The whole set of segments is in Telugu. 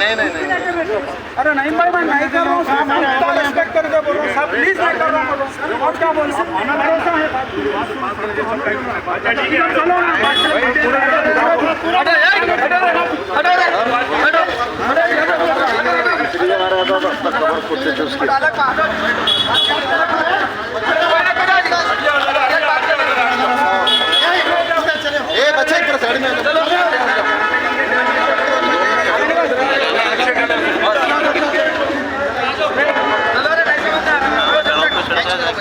नहीं अरे नहीं भाई मैं नहीं कर रहा हूँ सब रिस्पेक्ट करके बोल रहा हूँ सब प्लीज़ मैं कर रहा हूँ और क्या बोल सकते भरोसा है चलो ना अरे यार हटो रे हटो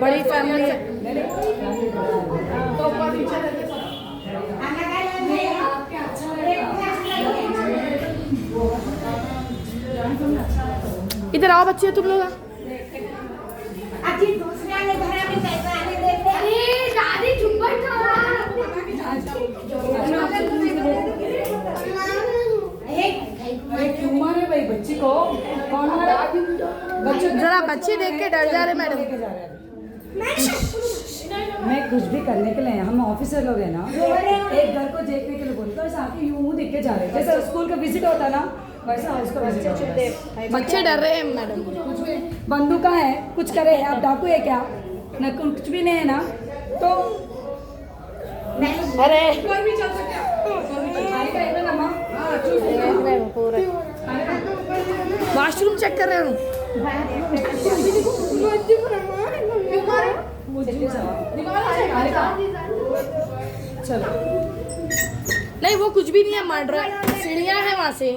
बड़ी फैमिली इधर आओ बच्चे तुम लोग अरे दादी चुप बैठो उम्र है भाई बच्ची को कौन मारा बच्चे जरा बच्चे देख के डर जा रहे मैडम। लेके जा रहे हैं। मैं कुछ भी करने के लिए हम ऑफिसर लोग हैं ना एक घर को देखने के लिए बोलते हैं आके यूँ मुँह देख के जा रहे जैसे स्कूल का विज़िट होता ना वैसा उसका विज़िट होता बच्चे डर रहे हैं मैडम। कुछ भी बंदूका है कुछ करे है आप डाकू है क्या? न कुछ भी नहीं है ना तो अरे। ऊपर भी चल सकते हैं। वॉशरूम चेक कर रहे हूँ चलो। नहीं, वो कुछ भी नहीं है मार रहा सीढ़ियाँ है वहाँ से।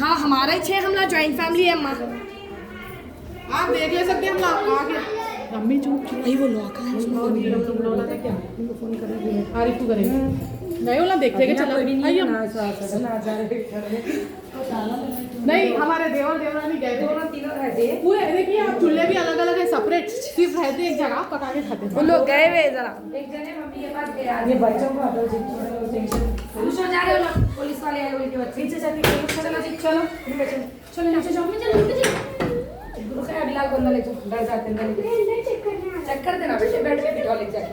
हाँ हमारा ही छः हमला ज्वाइंट फैमिली है अम्मा। आप देख ले सकते हैं हम लोग आगे मम्मी चुप नहीं वो लॉक है। फ़ोन करेंगे आरिफ को करेंगे। नहीं वाला देखते के चलो नहीं हमारे देवर देवरानी गए थे। तीनों रहते पूरे देखिए आप चूल्हे भी अलग अलग है सेपरेट सिर्फ़ रहते एक जगह पका के खाते हैं। लोग गए हुए जरा। एक जने मम्मी के पास गया। ये बच्चों को हटाओ जी टेंशन पुलिस जा रहे हो ना पुलिस वाले आए बोल के बच्चे। नीचे जाके चलो जी चलो। चलो नीचे जाओ चलो नीचे रुको अगला बंदा ले जाते हैं चेक कर देना बेटे बैठ के बिठा ले जाके।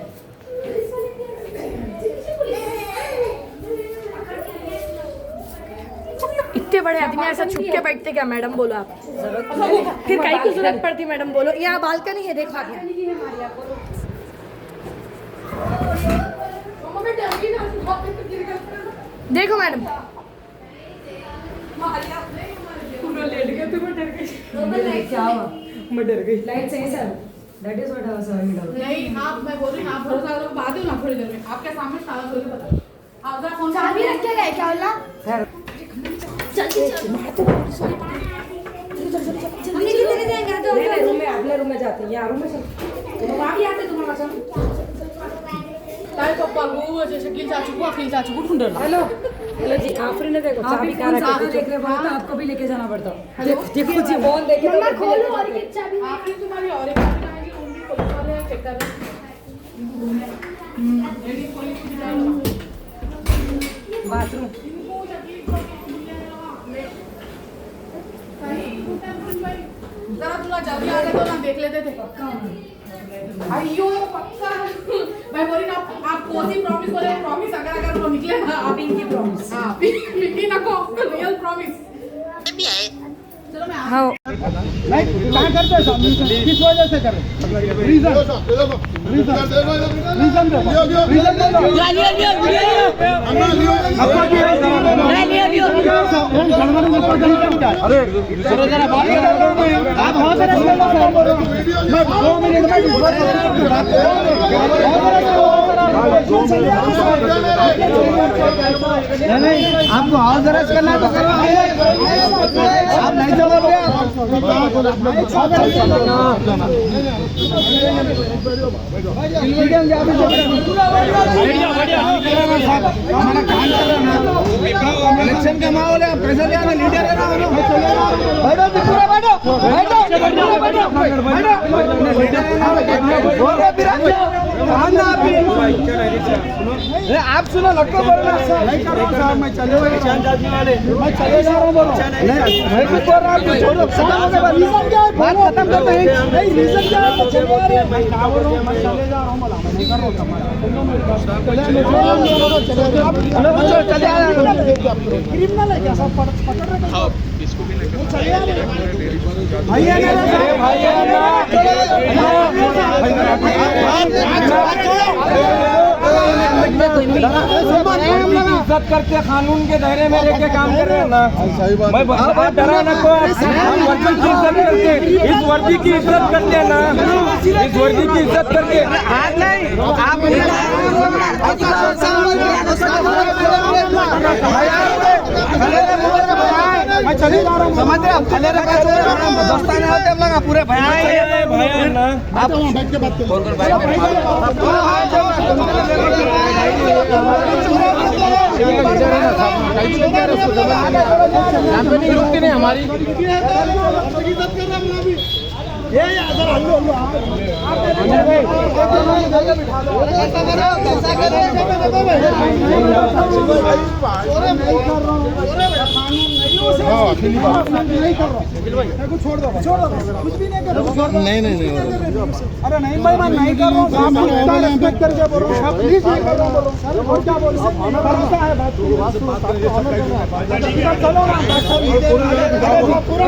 बड़े आदमी ऐसा छुप के बैठते क्या मैडम बोलो आप। फिर कहीं की ज़रूरत पड़ती मैडम बोलो। यहाँ बालकनी है देखो आप देखो मैडम। मैं डर गई। लाइट सही sir. That is what I was नहीं आप मैं बोल रही हूँ आप भरोसा करो बाद ना थोड़ी देर में। आपके सामने सारा के बता आप जरा फ़ोन चाबी रख के गए क्या बोला सर। हमने कितने देंगे तो नहीं नहीं रूम में अगले रूम में जाते हैं। यहाँ रूम में चल। वहाँ भी आते तुम्हारा चल काय पप्पा गो शकील चाचू को अखिल चाचू को ढूंढ रहा। हेलो। हेलो जी आफरी ने देखो चाबी कहाँ रखी है। देखने पड़ता है आपको भी लेके जाना पड़ता। है देखो देखो जी फ़ोन देखे मम्मा खोलो और ये चाबी। आपने तुम्हारी और एक चाबी कहाँ है कि उनकी पुलिस वाले चेक कर रहे बाथरूम। जब जल्दी आ तो ना देख लेते थे। अयो पक्का? भाई बोली ना आप कौन सी प्रॉमिस बोले प्रॉमिस अगर अगर वो निकले ना आप इनकी प्रॉमिस हाँ। मिट्टी ना को रियल प्रॉमिस चलो मैं हाँ। नहीं करते हैं साहब? किस वजह से कर रीजन रीजन रीजन दो रीजन दो आपका अरे आप बहुत सारे मैं दो मिनट में नहीं आपको हाउस अरेस्ट करना है तो करो। आप नहीं तो बोल इलेक्शन का माहौल है आप कैसे ले आना लीडर है ना बैठो तो पूरा बैठो बैठो बैठो बैठो बैठो बोल रहे फिर हम ना आप आप सुनो लटको बोल रहे नहीं कर रहा साहब मैं चले वाले। मैं चले जा रहा हूँ बोलो। नहीं मैं कुछ बोल रहा हूँ छोड़ो खत्म हो गया रीजन क्या है बात खत्म करते हैं। नहीं रीजन क्या है? चले जा रहे हैं। मैं क्या बोल रहा हूँ? मैं चले जा रहा हूँ बोला। मैं नहीं कर रहा हूँ चले चले आ क्रिमिनल है क्या? सब पकड़ रहे चले आ रहे हैं भाई है ना भाई है इज़्ज़त करके कानून के दायरे में लेके काम कर रहे हो ना? मैं डरा ना को वर्दी की इज़्ज़त करके, इस वर्दी की इज़्ज़त करते ना, इस वर्दी की इज़्ज़त करके। आप मैं चले जा रहा हूँ समझ रहे आप चले रहे दस्ताने होते हम लोग पूरे भया आप बैठ के बात रुकती नहीं हमारी ये यार हल्लू हल्लू आप कैसा करो कैसा करो नहीं नहीं नहीं। अरे नहीं भाई मैं नहीं कर रहा हूँ रिस्पेक्ट करके बोल रहा हूँ प्लीज़ नहीं कर रहा हूँ सर और क्या बोल रहे हैं चलो ना पूरा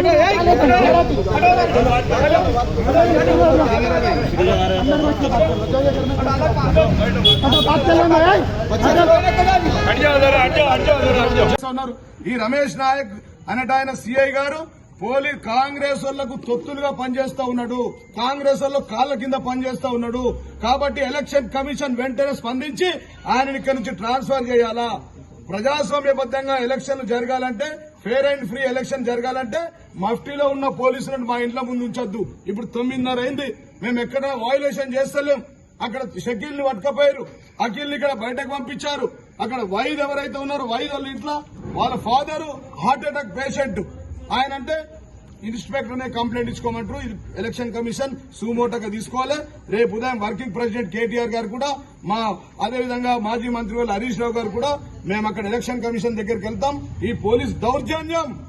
ఈ రమేష్ నాయక్ అనేట ఆయన సిఐ గారు పోలీ కాంగ్రెస్ వాళ్ళకు తొత్తులుగా పనిచేస్తా ఉన్నాడు. కాంగ్రెస్ వాళ్ళు కాళ్ళ కింద పనిచేస్తా ఉన్నాడు. కాబట్టి ఎలక్షన్ కమిషన్ వెంటనే స్పందించి ఆయన ఇక్కడి నుంచి ట్రాన్స్ఫర్ చేయాలా? ప్రజాస్వామ్యబద్దంగా ఎలక్షన్లు జరగాలంటే ఫేర్ అండ్ ఫ్రీ ఎలక్షన్ జరగాలంటే మఫ్టీలో ఉన్న పోలీసులను మా ఇంట్లో ముందు ఉంచొద్దు. ఇప్పుడు తొమ్మిదిన్నర అయింది. మేము ఎక్కడ వాయులేషన్ చేస్తలేం. అక్కడ షకీల్ని పట్టుకపోయారు. అఖిల్ ఇక్కడ బయటకు పంపించారు. అక్కడ వైద్ ఎవరైతే ఉన్నారో వైద్ వాళ్ళ ఇంట్లో వాళ్ళ ఫాదర్ హార్ట్ అటాక్ పేషెంట్. ఆయన అంటే ఇన్స్పెక్టర్ నే కంప్లైంట్ ఇచ్చుకోమంటారు. ఇది ఎలక్షన్ కమిషన్ సుమోటగా తీసుకోవాలి. రేపు ఉదయం వర్కింగ్ ప్రెసిడెంట్ కేటీఆర్ గారు కూడా మా అదేవిధంగా మాజీ మంత్రి వాళ్ళు హరీష్ రావు గారు కూడా మేము అక్కడ ఎలక్షన్ కమిషన్ దగ్గరికి వెళ్తాం. ఈ పోలీస్ దౌర్జన్యం!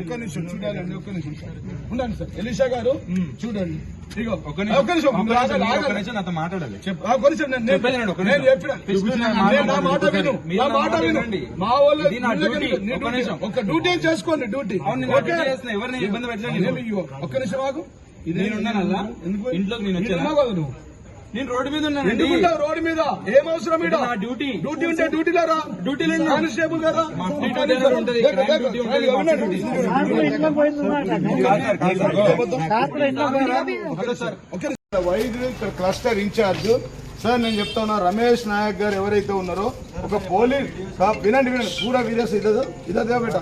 ఒక్క నిమిషం చూడాలండి ఒక్క నిమిషం. ఉండండి సార్. ఎలిషా గారు చూడండి. దగ్గర- డ్యూటీ. చేసుకోండి డ్యూటీ. ఒక్క నిమిషం ఆగు. ఇది నేను ఉన్నానల్లా? ఎందుకు? ఇంట్లోకి నేను వచ్చానా? నేను రోడ్డు మీద ఉన్నానండి. ఎందుకు ఉంటావు రోడ్డు మీద? ఏం అవసరం ఈడ? ఇది నా డ్యూటీ. డ్యూటీ ఉంటే డ్యూటీలో రా డ్యూటీలో ఉన్నా. కానిస్టేబుల్ కదా? డ్యూటీ ఉంటుంది. డ్యూటీ? డ్యూటీ. వైద్యులు ఇక్కడ క్లస్టర్ ఇన్ఛార్జ్. సార్ నేను చెప్తా ఉన్నా రమేష్ నాయక్ గారు ఎవరైతే ఉన్నారో ఒక పోలీస్ వినండి వినండి. పూరా వీరేస్ ఇదో ఇదే బేట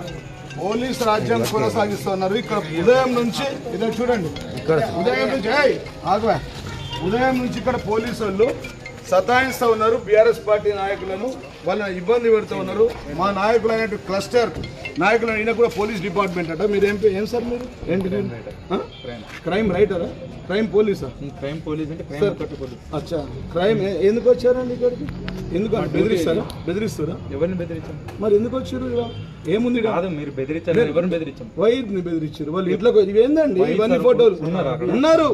పోలీస్ రాజ్యం కొనసాగిస్తున్నారు. ఇక్కడ ఉదయం నుంచి ఇదో చూడండి. ఉదయం నుంచి ఏయ్, ఆగువా. ఉదయం నుంచి ఇక్కడ పోలీసు వాళ్ళు సతాయిస్తూ ఉన్నారు. బీఆర్ఎస్ పార్టీ నాయకులను వాళ్ళని ఇబ్బంది పెడుతూ ఉన్నారు. మా నాయకులు అయినట్టు క్లస్టర్ నాయకులు ఈయన కూడా పోలీస్ డిపార్ట్మెంట్ అట. మీరు ఏం ఏం సార్ మీరు? ఏంటి? క్రైమ్ రైటరా క్రైమ్ పోలీసా క్రైమ్ పోలీస్ అంటే అచ్చా. క్రైమ్ ఎందుకు వచ్చారండి ఇక్కడికి? ఎందుకు బెదిరిస్తారా? బెదిరిస్తారా? ఎవరిని బెదిరించాం? మరి ఎందుకు వచ్చారు ఇలా? ఏముంది? కాదు మీరు బెదిరించారు ఎవరిని బెదిరించాం? వైద్యుని బెదిరించారు. వాళ్ళు ఇంట్లోకి ఇవి ఏందండి ఇవన్నీ ఫోటోలు. ఉన్నారు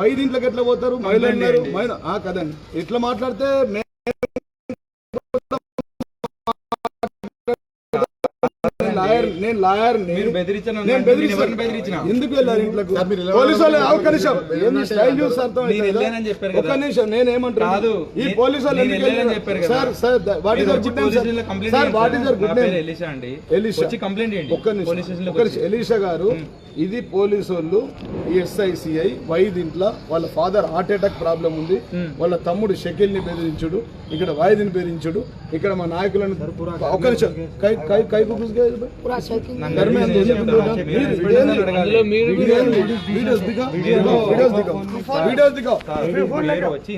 వైద్య ఇంట్లోకి ఎట్లా పోతారు? మహిళలు ఉన్నారు. మహిళ ఆ కదండి. ఎట్లా మాట్లాడితే లాయర్ నేను లాయర్ నేను బెదిరించినా? ఎందుకు వెళ్ళారు ఇంట్లోకి? పోలీసు వాళ్ళు ఒక్క నిమిషం. ఏంది స్టైల్ చూసి అర్థం నేను వెళ్ళానని చెప్పారు కదా. ఒక్క నిమిషం నేను ఏమంటున్నా? కాదు. ఈ పోలీసు వాళ్ళు ఎందుకు వెళ్ళారు? సార్ సార్ వాట్ మీరు ఇస్ వచ్చి గుడ్ పోలీస్ నేమ్ స్టేషన్లో కంప్లైంట్ సార్ వాట్ చేయండి ఇస్ సార్. గుడ్ నా పేరు నేమ్ ఎలీషా అండి. ఎలీషా. వచ్చి కంప్లైంట్ చేయండి. ఒక్క నిమిషం. పోలీస్ స్టేషన్లో ఒక్క నిమిషం. ఎలీషా గారు ఇది పోలీసు వాళ్ళు ఈ ఎస్ఐసిఐ వైద్ ఇంట్లో వాళ్ళ ఫాదర్ హార్ట్ అటాక్ ప్రాబ్లం ఉంది. వాళ్ళ తమ్ముడు షకిల్ని బెదిరించుడు. ఇక్కడ వాయిదిని బెదిరించుడు. ఇక్కడ మా నాయకులను ఒక్క నిమిషం. కై కై కై కుకుస్ గే घर में अंदर से వీడియోస్ దిగా వీడియోస్ దిగా వీడియోస్ దిగా వచ్చి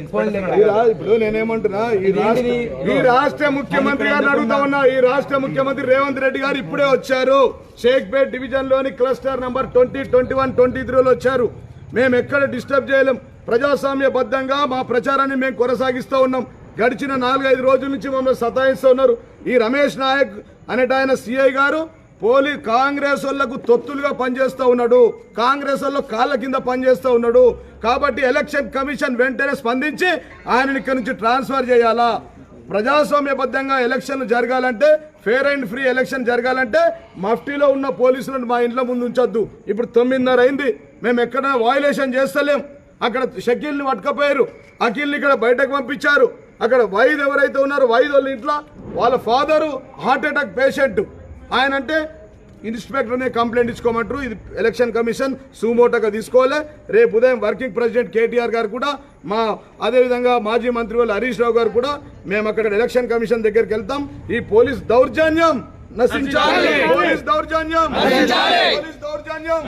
ఈ రా- ఇప్పుడు నేనేమంటున్నా ఈ రాష్ట్ర ఈ రాష్ట్ర ముఖ్యమంత్రి గారిని అడుగుతా ఉన్నా ఈ రాష్ట్ర ముఖ్యమంత్రి రేవంత్ రెడ్డి గారు ఇప్పుడే వచ్చారు షేక్పేట్ డివిజన్ లోని cluster number twenty twenty one twenty త్రీలో వచ్చారు మేము ఎక్కడ డిస్టర్బ్ చేయలేం ప్రజాస్వామ్య బద్దంగా మా ప్రచారాన్ని మేము కొనసాగిస్తూ ఉన్నాం గడిచిన నాలుగైదు రోజుల నుంచి మమ్మల్ని సతాయిస్తూ ఉన్నారు ఈ రమేష్ నాయక్ అనేట ఆయన సిఐ గారు పోలీ కాంగ్రెస్ వాళ్ళకు తొత్తులుగా పనిచేస్తూ ఉన్నాడు. కాంగ్రెస్ వాళ్ళు కాళ్ళ కింద పనిచేస్తూ ఉన్నాడు. కాబట్టి ఎలక్షన్ కమిషన్ వెంటనే స్పందించి ఆయన ఇక్కడి నుంచి ట్రాన్స్ఫర్ చేయాలా? ప్రజాస్వామ్యబద్ధంగా ఎలక్షన్లు జరగాలంటే ఫేర్ అండ్ ఫ్రీ ఎలక్షన్ జరగాలంటే మఫ్టీలో ఉన్న పోలీసులను మా ఇంట్లో ముందు ఉంచొద్దు. ఇప్పుడు తొమ్మిదిన్నర అయింది. మేము ఎక్కడ వాయులేషన్ చేస్తలేం. అక్కడ షకీల్ని పట్టుకపోయారు. అఖిల్ని ఇక్కడ బయటకు పంపించారు. అక్కడ వైద్ ఎవరైతే ఉన్నారో వైద్ వాళ్ళ ఇంట్లో వాళ్ళ ఫాదరు హార్ట్ అటాక్ పేషెంట్. ఆయన అంటే ఇన్స్పెక్టర్నే కంప్లైంట్ ఇచ్చుకోమంటారు. ఇది ఎలక్షన్ కమిషన్ సుమోటోగా తీసుకోవాలి. రేపు ఉదయం వర్కింగ్ ప్రెసిడెంట్ కేటీఆర్ గారు కూడా మా అదేవిధంగా మాజీ మంత్రి వాళ్ళు హరీష్ రావు గారు కూడా మేము అక్కడ ఎలక్షన్ కమిషన్ దగ్గరికి వెళ్తాం. ఈ పోలీస్ దౌర్జన్యం నశించాలి పోలీస్ దౌర్జన్యం పోలీస్ దౌర్జన్యం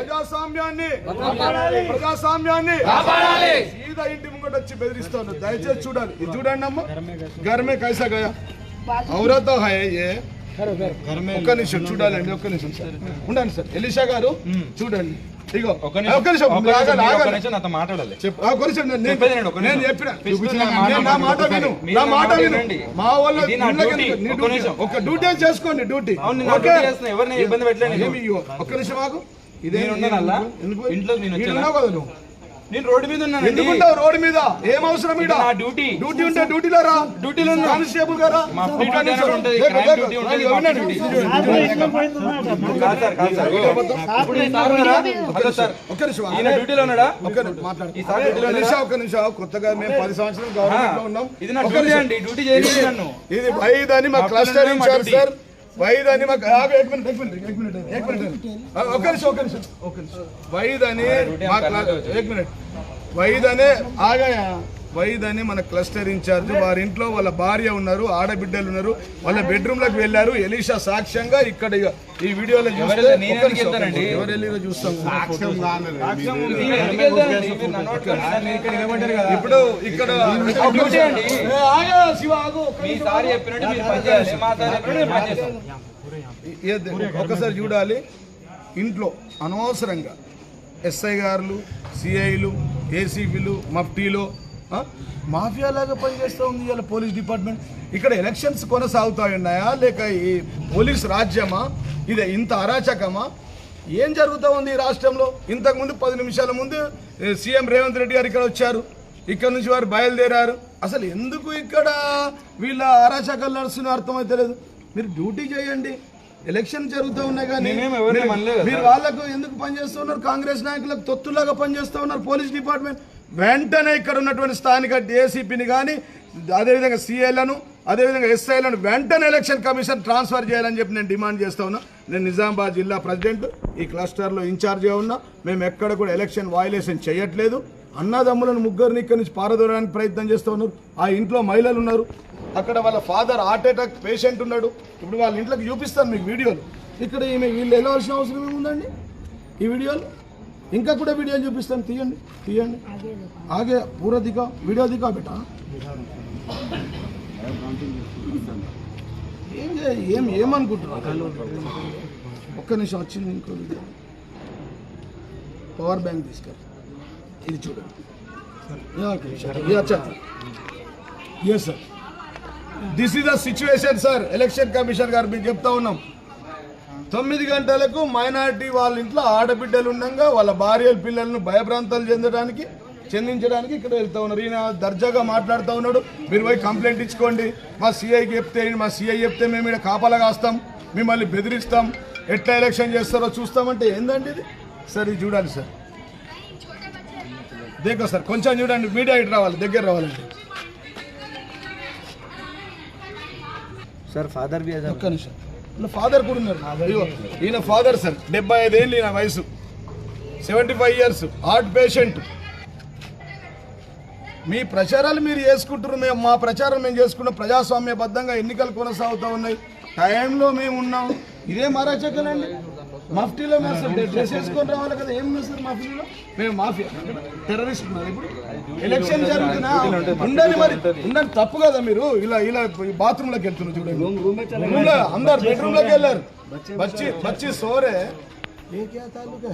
ప్రజాస్వామ్యాన్ని ప్రజాస్వామ్యాన్ని సీదా ఇంటి ముంగట వచ్చి బెదిరిస్తాను దయచేసి చూడాలి ఇది చూడండి అమ్మ గర్మే కైసా గయా ఔరత హాయ్ ఏ ఒక్క నిమిషం చూడాలండి ఒక్క నిమిషం సార్. ఉండండి సార్ ఎలిషా గారు చూడండి. ఇగో ఒక్క నిమిషం మాట్లాడాలి. నేను-. చెప్పిన? నా మాట మాట విను నా విను. మా వాళ్ళ. ఒక డ్యూటీ. చేసుకోండి డ్యూటీ. ఇబ్బంది పెట్టలేదు. ఒక్క నిమిషం ఆగు. ఇదే? ఇంట్లోకి నేను నేను రోడ్డు మీద ఉన్నాను ఎందుకుంటావు రోడ్డు మీద? ఏం అవసరం ఇది నా డ్యూటీ. డ్యూటీ ఉంటే డ్యూటీలో రా. డ్యూటీలో. కానిస్టేబుల్ గారా? మా. ఉంటుంది. డ్యూటీ ఉంటుంది. కాదు సార్ కాదు సార్. ఇప్పుడు నేను సార్ ఉన్నారా? Hello sir. ఒక్క నిమిషం. ఈయన డ్యూటీలో ఉన్నాడా? ఒక్క నిమిషం. మాట్లాడు. ఈ సార్ డ్యూటీలో ఒక్క? నిమిషం ఒక్క నిమిషం. కొత్తగా మేము పది సంవత్సరాలు గవర్నమెంట్లో ఉన్నాం. ఇది నా డ్యూటీ. అండి. డ్యూటీ చేయలేదు నన్ను. ఇది అని మా క్లస్టర్ ఇన్ఛార్జ్. సార్ వైద్ అని మాకు ఒక్క నిమిషం ఒక్క నిమిషం ఒక్క నిమిషం. వైద్ అని డ్యూటీ మా అంతా క్లా- కర్ణాటక ఏక్ మినిట్. వైద్ అనే ఆగాయా వైద్ అని మన క్లస్టర్ ఇన్ఛార్జ్ వారి ఇంట్లో వాళ్ళ భార్య ఉన్నారు ఆడబిడ్డలు ఉన్నారు. వాళ్ళ బెడ్రూమ్లకు వెళ్ళారు. ఎలీషా సాక్ష్యంగా ఇక్కడ ఈ వీడియోలో చూస్తే. ఇప్పుడు ఇక్కడ ఒకసారి చూడాలి. ఇంట్లో అనవసరంగా ఎస్ఐ గారులు సిఐలు ఏసీపీలు మఫ్టీలు మాఫియా లాగా పనిచేస్తూ ఉంది ఇవాళ పోలీస్ డిపార్ట్మెంట్. ఇక్కడ ఎలక్షన్స్ కొనసాగుతా ఉన్నాయా లేక ఈ పోలీస్ రాజ్యమా? ఇదే ఇంత అరాచకమా? ఏం జరుగుతూ ఉంది ఈ రాష్ట్రంలో? ఇంతకుముందు పది నిమిషాల ముందు సీఎం రేవంత్ రెడ్డి గారు ఇక్కడ వచ్చారు. ఇక్కడ నుంచి వారు బయలుదేరారు. అసలు ఎందుకు ఇక్కడ వీళ్ళ అరాచకాలు నడుస్తున్న అర్థమైతే లేదు. మీరు డ్యూటీ చేయండి. ఎలక్షన్ జరుగుతూ ఉన్నాయి కానీ మీరు- వాళ్ళకు ఎందుకు పనిచేస్తున్నారు కాంగ్రెస్ నాయకులకు తొత్తులాగా పనిచేస్తూ ఉన్నారు పోలీస్ డిపార్ట్మెంట్. వెంటనే ఇక్కడ ఉన్నటువంటి స్థానిక ఏసీపీని కానీ అదేవిధంగా సీఏలను అదేవిధంగా ఎస్ఐలను వెంటనే ఎలక్షన్ కమిషన్ ట్రాన్స్ఫర్ చేయాలని చెప్పి నేను డిమాండ్ చేస్తా ఉన్నా. నేను నిజామాబాద్ జిల్లా ప్రెసిడెంట్ ఈ క్లస్టర్లో ఇన్ఛార్జ్గా ఉన్నా. మేము ఎక్కడ కూడా ఎలక్షన్ వాయిలేషన్ చేయట్లేదు. అన్నదమ్ములను ముగ్గురిని ఇక్కడి నుంచి పారదోలడానికి ప్రయత్నం చేస్తూ ఉన్నారు. ఆ ఇంట్లో మహిళలు ఉన్నారు. అక్కడ వాళ్ళ ఫాదర్ హార్ట్ అటాక్ పేషెంట్ ఉన్నాడు. ఇప్పుడు వాళ్ళ ఇంట్లోకి చూపిస్తాను మీకు వీడియోలు. ఇక్కడ ఈమె వీళ్ళు వెళ్ళవలసిన అవసరం ఏముందండి? ఈ వీడియోలు? ఇంకా కూడా వీడియోలు చూపిస్తాను తీయండి తీయండి. ఆగే పూర దిగా వీడియో దిగా బిట. ఏం ఏం ఏమనుకుంటున్నారు ఒక్క నిమిషం వచ్చింది ఇంకో వీడియో. పవర్ బ్యాంక్ తీసుకెళ్ళి. ఇది చూడండి yeah, yes sir this is the situation sir election commission garu మీకు చెప్తా ఉన్నాం. తొమ్మిది గంటలకు మైనార్టీ వాళ్ళ ఇంట్లో ఆడబిడ్డలు ఉండగా వాళ్ళ భార్యల పిల్లలను భయభ్రాంతాలు చెందడానికి చెందించడానికి ఇక్కడ వెళ్తా ఉన్నారు. ఈయన దర్జాగా మాట్లాడుతూ ఉన్నాడు. మీరు పోయి కంప్లైంట్ ఇచ్చుకోండి. మా సీఐకి చెప్తే మా సీఐ చెప్తే మేము ఇక్కడ కాపలా కాస్తాం. మిమ్మల్ని బెదిరిస్తాం. ఎట్లా ఎలక్షన్ చేస్తారో చూస్తామంటే ఏందండి ఇది? సార్ ఇది చూడాలి సార్. దేకో సార్ కొంచెం చూడండి. మీడియా ఇటు రావాలి దగ్గర రావాలండి. సార్ ఫాదర్ ఒక్క నిమిషం. ఫాదర్ కూడా ఉన్నారు ఈయన ఫాదర్ సార్ డెబ్బై ఐదేళ్ళు ఈయన వయసు. Seventy five years heart patient మీ ప్రచారాలు మీరు చేసుకుంటారు మేము మా ప్రచారం మేము చేసుకున్నాం ప్రజాస్వామ్యబద్ధంగా ఎన్నికలు కొనసాగుతూ ఉన్నాయి. టైంలో మేము ఉన్నాం. ఇదే మారాచకలండి మఫ్టీలో మేము డ్రెస్ వేసుకొని రావాలి కదా. ఏం సార్ మఫ్టీలో మేము మాఫియా. టెర్రరిస్ట్ ఉన్నారు ఇప్పుడు. ఎలక్షన్ జరుగుతున్నా ఉండని మరి. ఉండని తప్పు కదా మీరు. ఇలా ఇలా బాత్రూమ్లోకి వెళ్తున్నారు చూడండి. అందరు బెడ్రూమ్లోకి వెళ్ళారు. బచ్చి సోరే. ఏ క్యా తాలూకా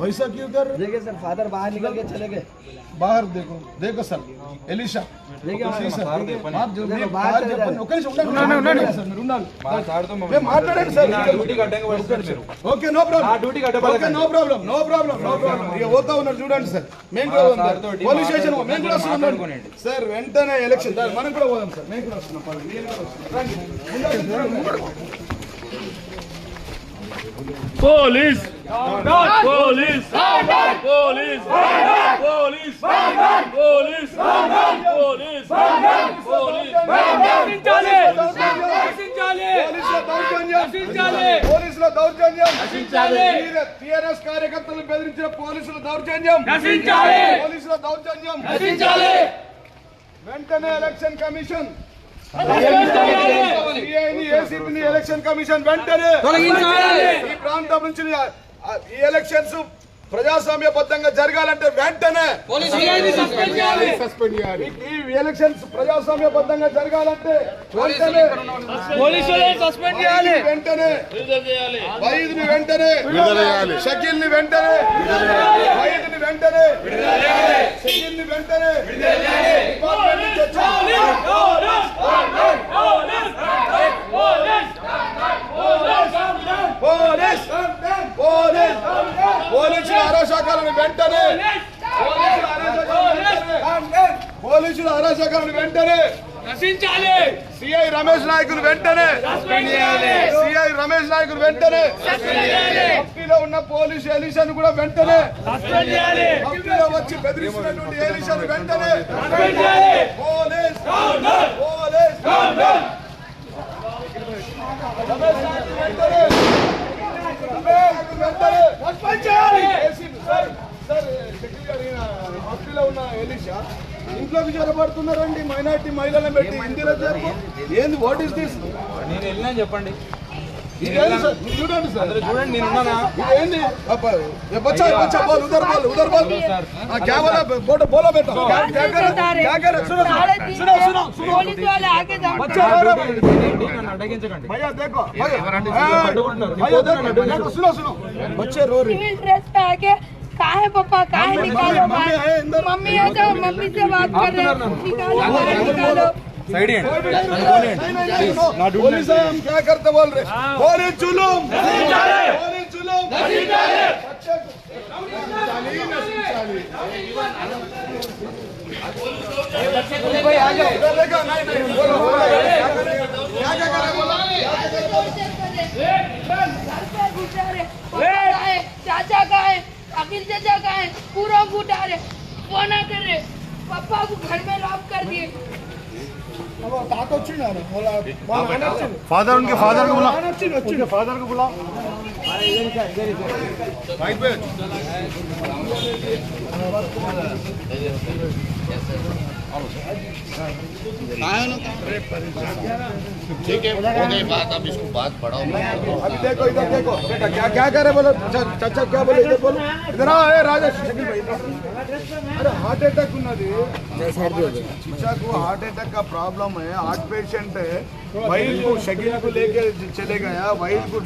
वैसा क्यों कर रहे देखिए सर फादर बाहर निकल के चले गए बाहर देखो देखो सर एलिशा देखिए सर आप जो देखो, भी बाहर बाहर चले చెప్పండి ఒక్క నిమిషం ఉండండి ఉండండి సార్ మీరు ఉండాలి మేము మాట్లాడండి sir okay no problem okay no problem no problem no problem ఇక పోతా ఉన్నారు చూడండి సార్ మేము కూడా పోతాం. పోలీస్ స్టేషన్ మేము కూడా వస్తున్నాం సార్ వెంటనే ఎలక్షన్ సార్ మనం కూడా పోదాం సార్ మేము కూడా వస్తున్నాం పదండి. నేను కూడా వస్తున్నాను. రండి. ముందరికి చూడండి, ముందరికి. Police! Police! Police! Police! Police! Police! పోలీసుల దౌర్జన్యం పోలీసుల దౌర్జన్యం టిఆర్ఎస్ కార్యకర్తలు బెదిరించిన పోలీసుల దౌర్జన్యం పోలీసుల దౌర్జన్యం వెంటనే ఎలక్షన్ కమిషన్ సిఐని ఏసీపీని ఎలక్షన్ కమిషన్ వెంటనే ఈ ప్రాంతం నుంచి ఈ ఎలక్షన్స్ ప్రజాస్వామ్యబద్ధంగా జరగాలంటే వెంటనే ఈ- ఈ ఎలక్షన్స్ ప్రజాస్వామ్యబద్ధంగా జరగాలంటే వెంటనే సస్పెండ్ చేయాలి వెంటనే షకీల్ని వెంటనే వైద్యుని వెంటనే షకీల్ని వెంటనే డిపార్ట్మెంట్ నుంచి పోలీస్ పోలీస్ పోలీసుల అరాచకాలను వెంటనే పోలీసుల అరాచకాలను వెంటనే నశించాలి. సిఐ రమేష్ నాయకులు వెంటనే సిఐ రమేష్ నాయకులు వెంటనే హస్తిలో ఉన్న పోలీసు ఎలిషన్ కూడా వెంటనే హస్తిలో వచ్చి బెదిరిస్తున్నటువంటి ఎలిషన్ వెంటనే పోలీస్ పోలీస్ రమేష్ నాయకులు వెంటనే రమేష్ నాయకులు వెంటనే ఏసీపీ సార్ సార్ సెక్రటరీ గారు ఈయన హస్తిలో ఉన్న ఎలిషా ఇంట్లోకి జరబడుతున్నారండి మైనార్టీ మహిళలను పెట్టి ఇందిరా జరుపు ఏంది వాట్ ఇస్ దిస్? నేను వెళ్ళినా చెప్పండి. చూడండి సార్ చూడండి నేను ఇదేంటి అబ్బా, ఏ బచ్చా బచ్చా బోల్ ఉదర్ బోల్ ఉదర్ బోల్ ఆ, క్యా బోలా బోటో బోలో బేటా క్యా క్యా करे क्या करे सुनो सुनो सुनो सुनो पुलिस वाले आके बच्चा रो रहा है भैया देखो भैया ए, भैया देखो देखो सुनो सुनो बच्चे रो रहे सिविल ड्रेस पे आके कहा है पापा कहा है निकालो मम्मी बाहर। है अंदर मम्मी है तो मम्मी से बात कर रहे हैं निकालो बाहर निकालो साइड हम क्या करते बोल रहे बोले जुलूम बोले जुलूम भाई आ जाओ नहीं नहीं बोलो क्या क्या कर बोला चाचा अखिल चाचा का है पूरा घुटा रहे फोना कर रहे पापा को घर में लॉक कर दिए। फादर उनके फादर को बुला उनके फादर को बुला राइट पे ठीक है हो गई बात अब इसको बात बढ़ाओ अभी देखो इधर देखो बेटा क्या क्या कह रहे बोलो चा- चाचा क्या बोले इधर बोलो इधर आओ ए राजेश शकील भाई इधर आओ। अरे हार्ट अटैक ఉన్నది चाचा को हार्ट अटैक का प्रॉब्लम है हार्ट पेशेंट है वहील को शकील को लेके चले गया वहील को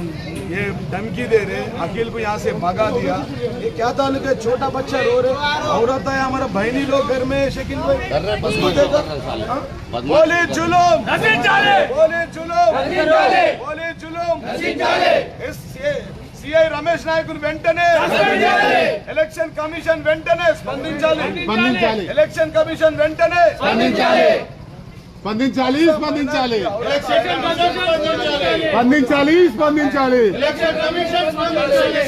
ये धमकी दे रहे अकील को यहाँ से भगा दिया ये क्या ताल्लुक है छोटा बच्चा रो रहे औरत है हमारा बहनी लोग घर में है, शकील भाई कर रहे उसको बदमाश देखो। कर रहे साले हाँ? बदमाश बोले जुलूम चाले बोले जुलूम बोले जुलूम సిఐ రమేష్ నాయకులు వెంటనే ఎలక్షన్ కమిషన్ వెంటనే స్పందించాలి స్పందించాలి. ఎలక్షన్ కమిషన్ వెంటనే స్పందించాలి స్పందించాలి స్పందించాలి స్పందించాలి స్పందించాలి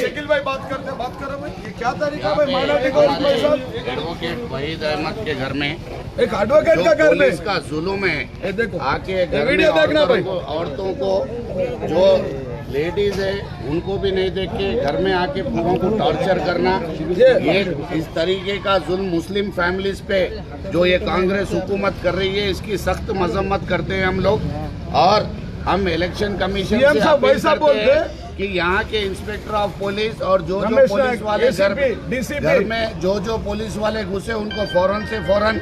शकील भाई बात करते हैं, बात करो भाई ये क्या तरीका है भाई माइनॉरिटी को भाई साहब एडवोकेट वहीद अहमद के घर में एक एडवोकेट जो का घर में पुलिस का जुलूम है ये देखो आके ये घर में वीडियो देखना औरतों भाई को औरतों को जो लेडीज़ है उनको भी नहीं देख के घर में आके पूरों को टॉर्चर करना। ये इस तरीके का जुल्म मुस्लिम फैमिलीज़ पे जो ये कांग्रेस हुकूमत कर रही है इसकी सख्त मजम्मत करते हैं हम लोग। और हम इलेक्शन कमीशन से वैसा बोलते हैं कि यहाँ के इंस्पेक्टर ऑफ़ पुलिस और जो जो पुलिस वाले घर घर में जो जो पुलिस वाले घुसे उनको फ़ौरन से फ़ौरन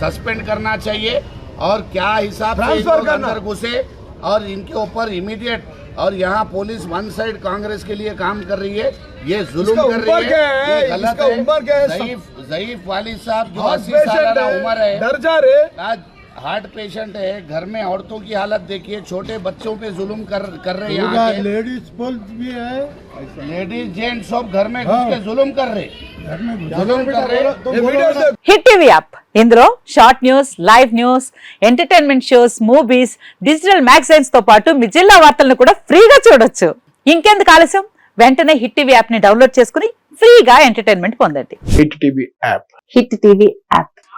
सस्पेंड करना चाहिए। और क्या हिसाब से। अंदर घुसे और इनके ऊपर इमीडिएट और यहाँ पुलिस वन साइड कांग्रेस के लिए काम कर रही है ये जुलूम कर रही है है? ये गलत है है? जईफ जईफ वाली साहब जो अस्सी साल उम्र है दर्जा रे आज हार्ट पेशेंट है घर में औरतों की हालत देखिए छोटे बच्चों पे जुल्म कर कर रहे हैं यहाँ के लेडीज पुलिस भी है लेडीज जेंट्स सब घर में घुस के जुल्म कर रहे जुल्म कर रहे ये वीडियो देख హిట్ టీవీ యాప్ ఇందులో short news live news entertainment shows movies digital magazines తో పాటు మీ జిల్లా వార్తలను కూడా ఫ్రీగా చూడొచ్చు ఇంకెందుకు ఆలస్యం వెంటనే హిట్ టీవీ యాప్ ని డౌన్లోడ్ చేసుకుని ఫ్రీగా ఎంటర్టైన్మెంట్ పొందండి hit TV app hit TV app